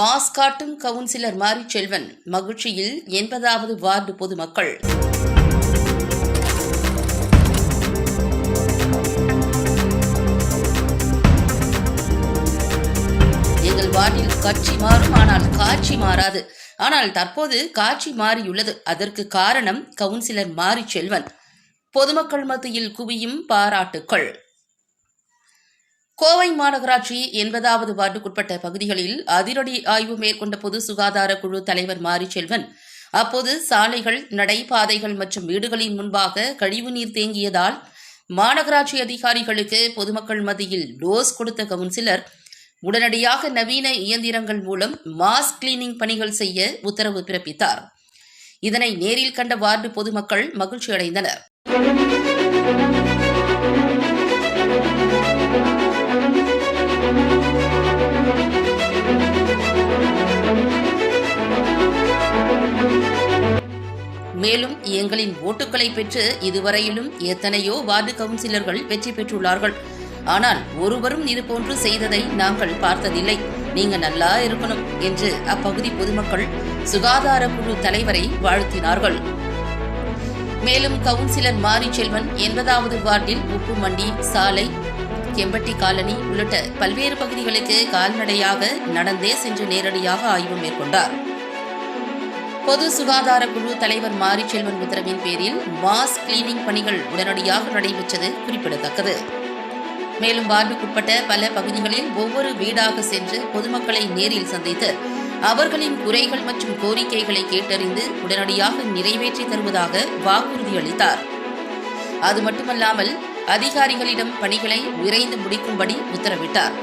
காட்டும் கவுன்சிலர் மாரி செல்வன் மகிழ்ச்சியில் எண்பதாவது வார்டு பொதுமக்கள். எங்கள் வார்டில் கட்சி மாறும் ஆனால் காட்சி மாறாது. ஆனால் தற்போது காட்சி மாறியுள்ளது. அதற்கு காரணம் கவுன்சிலர் மாரி செல்வன் பொதுமக்கள் மத்தியில் குவியும் பாராட்டுக்கள். கோவை மாநகராட்சி எண்பதாவது வார்டுக்குட்பட்ட பகுதிகளில் அதிரடி ஆய்வு மேற்கொண்ட பொது சுகாதார குழு தலைவர் மாரிச்செல்வன் அப்போது சாலைகள் நடைபாதைகள் மற்றும் வீடுகளின் முன்பாக கழிவுநீர் தேங்கியதால் மாநகராட்சி அதிகாரிகளுக்கு பொதுமக்கள் மத்தியில் டோஸ் கொடுத்த கவுன்சிலர் உடனடியாக நவீன இயந்திரங்கள் மூலம் மாஸ் கிளீனிங் பணிகள் செய்ய உத்தரவு பிறப்பித்தார். இதனை நேரில் கண்ட வார்டு பொதுமக்கள் மகிழ்ச்சியடைந்தனர். மேலும் எங்களின் ஓட்டுகளை பெற்று இதுவரையிலும் எத்தனையோ வார்டு கவுன்சிலர்கள் வெற்றி பெற்றுள்ளார்கள். ஆனால் ஒருவரும் இதுபோன்று செய்ததை நாங்கள் பார்த்ததில்லை. நீங்க நல்லா இருக்கணும் என்று அப்பகுதி பொதுமக்கள் சுகாதார குழு தலைவரை வாழ்த்தினார்கள். மேலும் கவுன்சிலர் மாரி செல்வன் எண்பதாவது வார்டில் உப்பு மண்டி சாலை கெம்பட்டி காலனி உள்ளிட்ட பல்வேறு பகுதிகளுக்கு கால்நடையாக நடந்தே சென்று நேரடியாக ஆய்வு மேற்கொண்டார். பொது சுகாதார குழு தலைவர் மாரிச்செல்வன் உத்தரவின் பேரில் மாஸ் கிளீனிங் பணிகள் உடனடியாக நடைபெற்றது குறிப்பிடத்தக்கது. மேலும் வார்டுக்குட்பட்ட பல பகுதிகளில் ஒவ்வொரு வீடாக சென்று பொதுமக்களை நேரில் சந்தித்து அவர்களின் குறைகள் மற்றும் கோரிக்கைகளை கேட்டறிந்து உடனடியாக நிறைவேற்றி தருவதாக வாக்குறுதி அளித்தார் அது மட்டுமல்லாமல் அதிகாரிகளிடம் பணிகளை விரைந்து முடிக்கும்படி உத்தரவிட்டார்.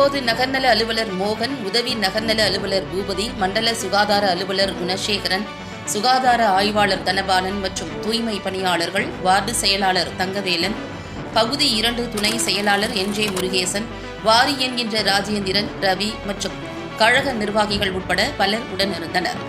அப்போது நகர்நல அலுவலர் மோகன் உதவி நகர்நல அலுவலர் பூபதி மண்டல சுகாதார அலுவலர் குணசேகரன் சுகாதார ஆய்வாளர் தனபாலன் மற்றும் தூய்மை பணியாளர்கள் வார்டு செயலாளர் தங்கவேலன் பகுதி இரண்டு துணை செயலாளர் என் ஜே முருகேசன் வாரியன் என்ற ராஜேந்திரன் ரவி மற்றும் கழக நிர்வாகிகள் உட்பட பலர் உடனிருந்தனர்